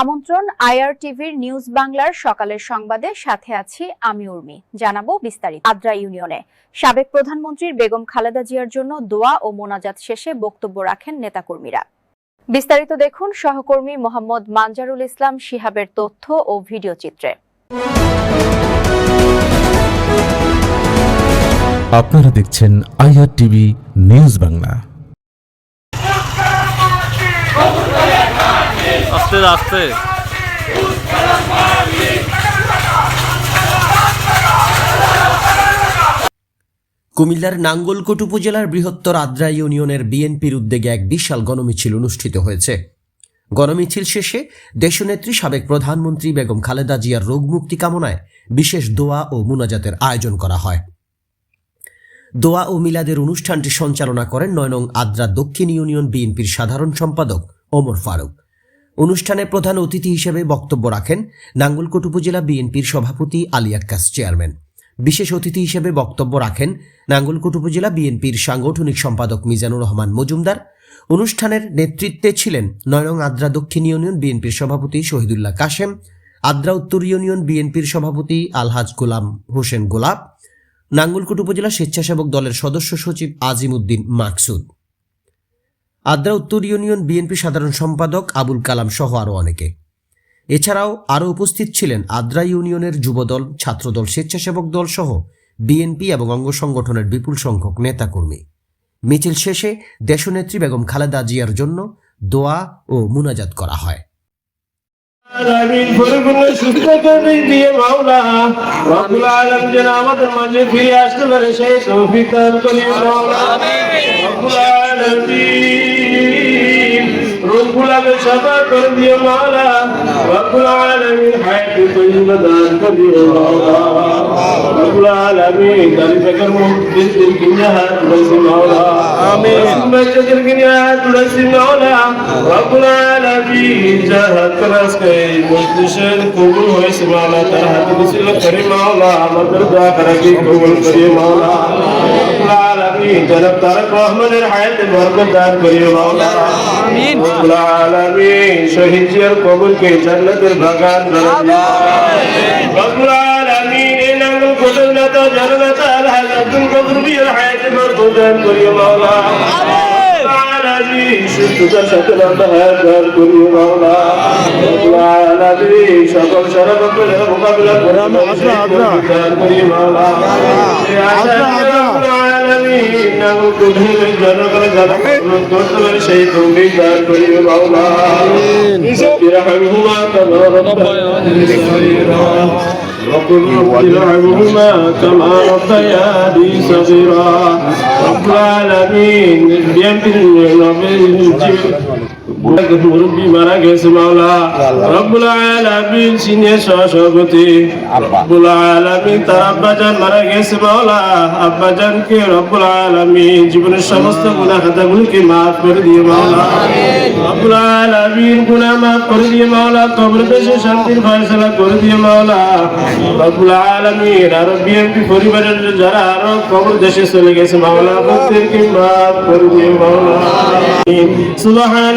আমন্ত্রণ আইআর টিভির নিউজ বাংলার সকালের সংবাদে। সাথে আছি আমি উর্মি। জানাব বিস্তারিত। আদ্রা ইউনিয়নে সাবেক প্রধানমন্ত্রীর বেগম খালেদা জিয়ার জন্য দোয়া ও মোনাজাত শেষে বক্তব্য রাখেন নেতাকর্মীরা। বিস্তারিত দেখুন সহকর্মী মোহাম্মদ মানজারুল ইসলাম শিহাবের তথ্য ও ভিডিও চিত্রে। আপনারা দেখছেন আইআর টিভি নিউজ বাংলা। আস্তে আস্তে কুমিল্লার নাঙ্গলকোট উপজেলার বৃহত্তর আদ্রা ইউনিয়নের বিএনপির উদ্যোগে এক বিশাল গণমিছিল অনুষ্ঠিত হয়েছে। গণমিছিল শেষে দেশনেত্রী সাবেক প্রধানমন্ত্রী বেগম খালেদা জিয়ার রোগমুক্তি কামনায় বিশেষ দোয়া ও মুনাজাতের আয়োজন করা হয়। দোয়া ও মিলাদের অনুষ্ঠানটি সঞ্চালনা করেন নয়নং আদ্রা দক্ষিণ ইউনিয়ন বিএনপির সাধারণ সম্পাদক ওমর ফারুক। অনুষ্ঠানে প্রধান অতিথি হিসেবে বক্তব্য রাখেন নাঙ্গলকোট উপজেলা বিএনপির সভাপতি আলী আক্কাস, চেয়ারম্যান। বিশেষ অতিথি হিসেবে বক্তব্য রাখেন নাঙ্গলকোট উপজেলা বিএনপির সাংগঠনিক সম্পাদক মিজানুর রহমান মজুমদার। অনুষ্ঠানের নেতৃত্বে ছিলেন নয়নং আদ্রা দক্ষিণ ইউনিয়ন বিএনপির সভাপতি শহীদুল্লাহ কাশেম, আদ্রা উত্তর ইউনিয়ন বিএনপির সভাপতি আলহাজ গোলাম হোসেন গোলাপ, নাঙ্গলকোট উপজেলা স্বেচ্ছাসেবক দলের সদস্য সচিব আজিম উদ্দিন মাকসুদ। আদ্রা উত্তর ইউনিয়ন বিএনপি সাধারণ সম্পাদক আবুল কালাম সহ আরও অনেকে। এছাড়াও আরও উপস্থিত ছিলেন আদ্রা ইউনিয়নের যুবদল, ছাত্রদল, স্বেচ্ছাসেবক দল সহ বিএনপি এবং অঙ্গ সংগঠনের বিপুল সংখ্যক নেতাকর্মী। মিছিল শেষে দেশনেত্রী বেগম খালেদা জিয়ার জন্য দোয়া ও মুনাজাত করা হয়। আমাদের মাঝে ফিরে আসতে পারে সেই সফা করে দিয়ে মাওলা রব্বুল আলামিন হায়াত তৈয়বা দান করি মাওলা রব্বুল আলামিন দারি ফকর মুদ্দিন দিল দুনিয়া রসি মাওলা। আমিন মসজিদের দুনিয়া হাত রসি মাওলা। রব্বুল আলামিন জাহাত রাস কই মজলিসের কবুল মাওলা। করি করা করি আলামিন জনাব তারক রহমানের হায়াতে বরকত দান করি মাওলা আমিন। রব্বুল আলামিন শহীদ জিয়ার কবরকে জান্নাতের বাগান বানাই রব্বুল আলামিন এই নাঙ্গল কোটের নেতা জননেতা আলহাজ আব্দুল কবর বিয়ের হায়াতে বরকত দান করি মাওলা আলামিন সুস্থতার সাথে লম্বা দান করি মাওলা রব্বুল আলামিন সকল ষড়যন্ত্রের মোকাবিলা করে। আলামিন নাঙ্গল কোটের জনগণের যারা করতে পারে সেই তৌফিক দান করি মাওলা বিরহমহুমা কামা রব্বায়ানি সগীরা وقل رب ارحمهما كما ربياني صغيرا رب العالمين বুড়াকে মুরব্বী জীবনের সমস্ত গুনাহ খাতাগুলোকে মাফ করে দিয়ে মাওলা রব্বুল আলামিন গুনাহ মাফ করে দিয়ে মাওলা কবর দেশে শান্তির ফয়সালা করে দিয়ে মাওলা রব্বুল আলামিন আর বিএমপি পরিবারের যারা আরও কবর দেশে চলে গেছে মাওলা প্রত্যেককে মাফ করে দিয়ে মাওলা সুবহান